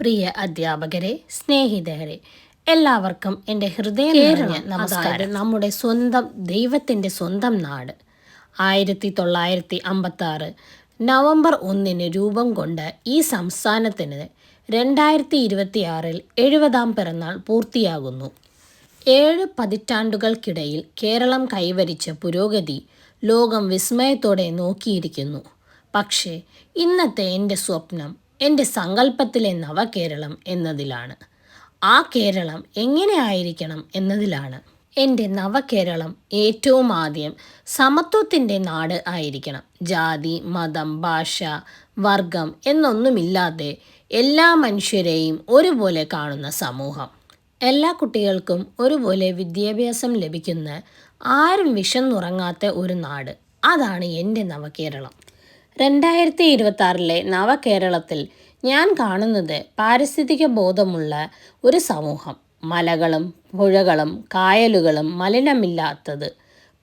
പ്രിയ അധ്യാപകരെ സ്നേഹിതരെ എല്ലാവർക്കും എന്റെ ഹൃദയം നിറഞ്ഞ നമസ്കാരം. നമ്മുടെ സ്വന്തം ദൈവത്തിന്റെ സ്വന്തം നാട്. ആയിരത്തി തൊള്ളായിരത്തി അമ്പത്തി ആറ് നവംബർ ഒന്നിന് രൂപം കൊണ്ട ഈ സംസ്ഥാനത്തിന് രണ്ടായിരത്തി ഇരുപത്തിയാറിൽ എഴുപതാം പിറന്നാൾ പൂർത്തിയാകുന്നു. ഏഴ് പതിറ്റാണ്ടുകൾക്കിടയിൽ കേരളം കൈവരിച്ച പുരോഗതി ലോകം വിസ്മയത്തോടെ നോക്കിയിരിക്കുന്നു. പക്ഷേ ഇന്നത്തെ എന്റെ സ്വപ്നം എന്റെ സങ്കല്പത്തിലെ നവകേരളം എന്നതിലാണ്. ആ കേരളം എങ്ങനെ ആയിരിക്കണം എന്നതിലാണ് എന്റെ നവകേരളം ഏറ്റവും ആദ്യം സമത്വത്തിന്റെ നാട് ആയിരിക്കണം. ജാതി മതം ഭാഷ വർഗം എന്നൊന്നുമില്ലാതെ എല്ലാ മനുഷ്യരെയും ഒരുപോലെ കാണുന്ന സമൂഹം. എല്ലാ കുട്ടികൾക്കും ഒരുപോലെ വിദ്യാഭ്യാസം ലഭിക്കുന്ന ആരും വിശന്നുറങ്ങാത്ത ഒരു നാട്. അതാണ് എന്റെ നവകേരളം. രണ്ടായിരത്തി ഇരുപത്തി നവകേരളത്തിൽ ഞാൻ കാണുന്നത് പാരിസ്ഥിതിക ബോധമുള്ള ഒരു സമൂഹം. മലകളും പുഴകളും കായലുകളും മലിനമില്ലാത്തത്.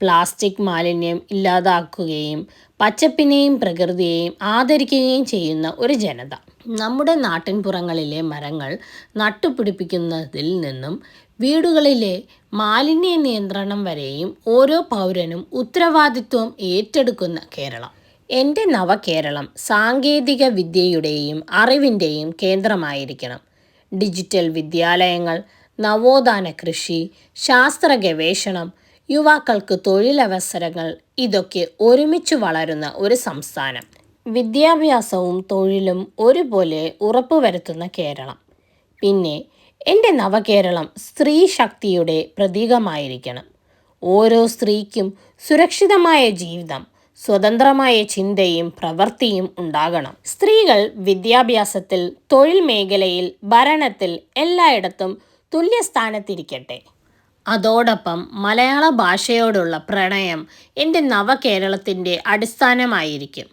പ്ലാസ്റ്റിക് മാലിന്യം ഇല്ലാതാക്കുകയും പച്ചപ്പിനെയും പ്രകൃതിയെയും ആദരിക്കുകയും ചെയ്യുന്ന ഒരു ജനത. നമ്മുടെ നാട്ടിൻപുറങ്ങളിലെ മരങ്ങൾ നട്ടുപിടിപ്പിക്കുന്നതിൽ നിന്നും വീടുകളിലെ മാലിന്യ നിയന്ത്രണം വരെയും ഓരോ പൗരനും ഉത്തരവാദിത്വം ഏറ്റെടുക്കുന്ന കേരളം. എന്റെ നവകേരളം സാങ്കേതിക വിദ്യയുടെയും അറിവിന്റെയും കേന്ദ്രമായിരിക്കണം. ഡിജിറ്റൽ വിദ്യാലയങ്ങൾ നവോത്ഥാന കൃഷി ശാസ്ത്ര ഗവേഷണം യുവാക്കൾക്ക് തൊഴിലവസരങ്ങൾ ഇതൊക്കെ ഒരുമിച്ച് വളരുന്ന ഒരു സംസ്ഥാനം. വിദ്യാഭ്യാസവും തൊഴിലും ഒരുപോലെ ഉറപ്പുവരുത്തുന്ന കേരളം. പിന്നെ എന്റെ നവകേരളം സ്ത്രീ ശക്തിയുടെ പ്രതീകമായിരിക്കണം. ഓരോ സ്ത്രീക്കും സുരക്ഷിതമായ ജീവിതം സ്വതന്ത്രമായ ചിന്തയും പ്രവൃത്തിയും ഉണ്ടാകണം. സ്ത്രീകൾ വിദ്യാഭ്യാസത്തിൽ തൊഴിൽ മേഖലയിൽ ഭരണത്തിൽ എല്ലായിടത്തും തുല്യസ്ഥാനത്തിരിക്കട്ടെ. അതോടൊപ്പം മലയാള ഭാഷയോടുള്ള പ്രണയം എന്റെ നവകേരളത്തിന്റെ അടിസ്ഥാനമായിരിക്കും.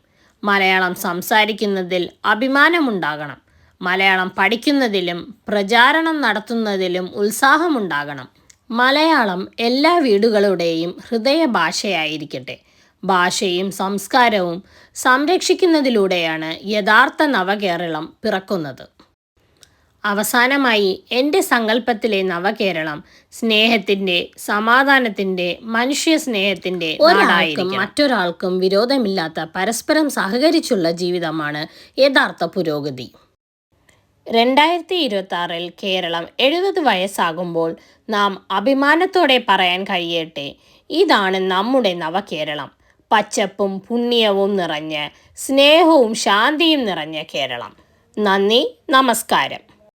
മലയാളം സംസാരിക്കുന്നതിൽ അഭിമാനമുണ്ടാകണം. മലയാളം പഠിക്കുന്നതിലും പ്രചാരണം നടത്തുന്നതിലും ഉത്സാഹമുണ്ടാകണം. മലയാളം എല്ലാ വീടുകളുടെയും ഹൃദയ ഭാഷയായിരിക്കട്ടെ ഭാഷയും സംസ്കാരവും സംരക്ഷിക്കുന്നതിലൂടെയാണ് യഥാർത്ഥ നവകേരളം പിറക്കുന്നത്. അവസാനമായി എന്റെ സങ്കല്പത്തിലെ നവകേരളം സ്നേഹത്തിന്റെ സമാധാനത്തിന്റെ മനുഷ്യ സ്നേഹത്തിന്റെ ഒരാൾക്കും മറ്റൊരാൾക്കും വിരോധമില്ലാത്ത പരസ്പരം സഹകരിച്ചുള്ള ജീവിതമാണ് യഥാർത്ഥ പുരോഗതി. രണ്ടായിരത്തി ഇരുപത്തി ആറിൽ കേരളം എഴുപത് വയസ്സാകുമ്പോൾ നാം അഭിമാനത്തോടെ പറയാൻ കഴിയട്ടെ ഇതാണ് നമ്മുടെ നവകേരളം. പച്ചപ്പും പുണ്യവും നിറഞ്ഞ് സ്നേഹവും ശാന്തിയും നിറഞ്ഞ കേരളം. നന്ദി നമസ്കാരം.